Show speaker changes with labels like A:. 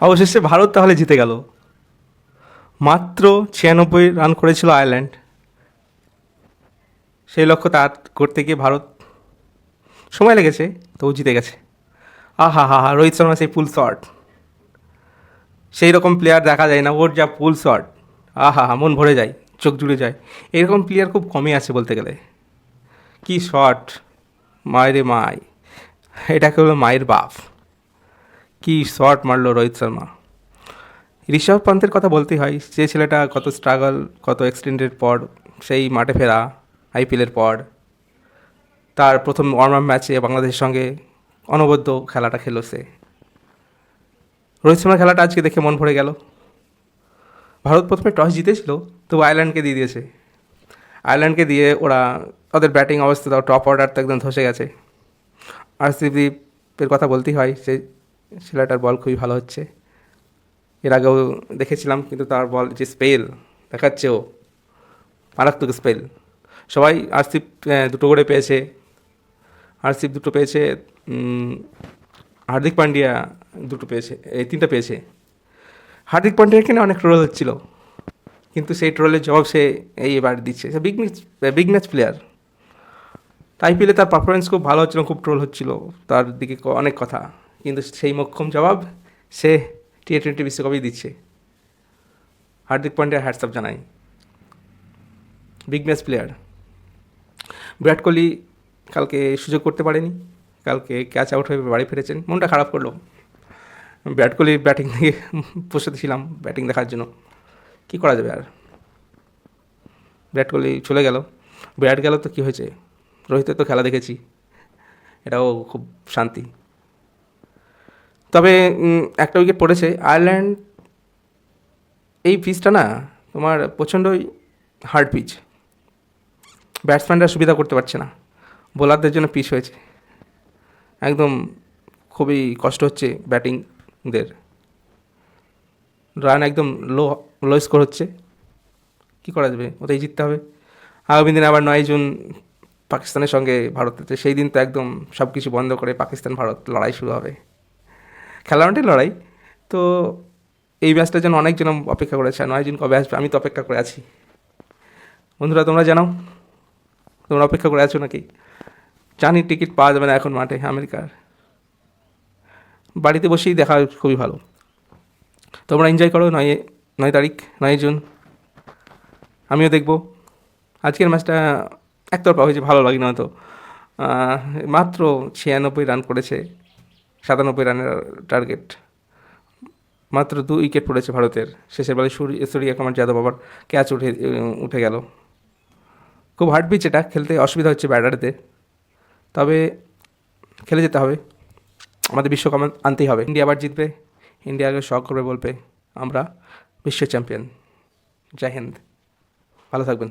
A: অবশেষে ভারত তাহলে জিতে গেল। মাত্র ছিয়ানব্বই রান করেছিল আয়ারল্যান্ড। সেই লক্ষ্য তার করতে গিয়ে ভারত সময় লেগেছে, তবু জিতে গেছে। আহা হা হা, রোহিত শর্মা সেই পুল শট সেই রকম প্লেয়ার দেখা যায় না, ওর যা পুল শট আহা হা, মন ভরে যায়, চোখ জুড়ে যায়। এরকম প্লেয়ার খুব কমই আছে বলতে গেলে। কি শট মায়ের মাই। এটাকে হলো মায়ের বাপ। কি শট মারলো রোহিত শর্মা? ঋষভ পন্থের কথা বলতেই হয়, যে ছেলেটা কত স্ট্রাগল কত এক্সটেন্ডের পর, সেই মাঠে ফেরা আইপিএলের পর, তার প্রথম ওয়ার্ম আপ ম্যাচে বাংলাদেশের সঙ্গে অনবদ্য খেলাটা খেলো সে। রোহিত শর্মার খেলাটা আজকে দেখে মন ভরে গেল। ভারত প্রথমে টস জিতেছিল, তবু আয়ারল্যান্ডকে দিয়ে দিয়েছে। আয়ারল্যান্ডকে দিয়ে ওরা ওদের ব্যাটিং অবস্থা টপ অর্ডার তো একদম ধসে গেছে। আর সিদীপের কথা বলতেই হয় সেই ছেলেটার বল খুবই ভালো হচ্ছে। এর আগেও দেখেছিলাম, কিন্তু তার বল যে স্পেল দেখাচ্ছে ও, মারাত্মক স্পেল। সবাই আরসিপ দুটো করে পেয়েছে। আরসিপ দুটো পেয়েছে হার্দিক পান্ডিয়া দুটো পেয়েছে, এই তিনটা পেয়েছে। হার্দিক পান্ডিয়ার কিনে অনেক ট্রোল হচ্ছিল, কিন্তু সেই ট্রোলের জবাব সে এই এবার দিচ্ছে। সে big match big match player আইপিএলে তার পারফরমেন্স খুব ভালো হচ্ছিল, খুব ট্রোল হচ্ছিল, তার দিকে অনেক কথা। কিন্তু সেই মক্ষম জবাব সে টি টোয়েন্টি বিশ্বকাপেই দিচ্ছে। হার্দিক পান্ডিয়া হ্যাটসঅ্যাপ জানাই। Big match player Virat Kohli কালকে সুযোগ করতে পারেনি। কালকে ক্যাচ আউট হয়ে বাড়ি ফিরেছেন। মনটা খারাপ করল। বিরাট কোহলির ব্যাটিং থেকে বসে ছিলাম ব্যাটিং দেখার জন্য। কী করা যাবে আর? বিরাট কোহলি চলে গেল। বিরাট গেল তো কী হয়েছে? রোহিতের তো খেলা দেখেছি। এটাও খুব শান্তি। তবে একটা উইকেট পড়েছে। আয়ারল্যান্ড এই পিচটা না, তোমার প্রচণ্ডই হার্ড পিচ ব্যাটসম্যানরা সুবিধা করতে পারছে না। বোলারদের জন্য পিচ হয়েছে। একদম খুবই কষ্ট হচ্ছে ব্যাটিংদের রান একদম লো লো স্কোর হচ্ছে। কী করা যাবে? ওটাই জিততে হবে। আগামী দিনে আবার নয় জুন পাকিস্তানের সঙ্গে ভারতের। সেই দিন তো একদম সব কিছু বন্ধ করে পাকিস্তান ভারত লড়াই শুরু হবে। খেলানোটাই লড়াই। তো এই ম্যাচটার জন্য অনেকজন অপেক্ষা করেছে আর নয় জুন কবে আসবে, আমি তো অপেক্ষা করে আছি। বন্ধুরা, তোমরা জানাও, তোমরা অপেক্ষা করে আছো নাকি? জানি টিকিট পাওয়া যাবে না এখন মাঠে, আমেরিকার। বাড়িতে বসেই দেখা খুবই ভালো। তোমরা এনজয় করো, নয় নয় তারিখ, নয় জুন। আমিও দেখব। আজকের ম্যাচটা একতরফা হয়েছে, ভালো লাগে না তো মাত্র ছিয়ানব্বই রান করেছে। সাতানব্বই রানের টার্গেট মাত্র দু উইকেট পড়েছে ভারতের। শেষের বলে সূর্য কুমার যাদব আবার ক্যাচ উঠে উঠে গেল। খুব হার্ড পিচ এটা, খেলতে অসুবিধা হচ্ছে ব্যাটারদের। তবে খেলে যেতে হবে। আমাদের বিশ্বকাপ আনতেই হবে। ইন্ডিয়া আবার জিতবে। ইন্ডিয়াকে শখ করবে বলবে, আমরা বিশ্ব চ্যাম্পিয়ন জয় হিন্দ। ভালো থাকবেন।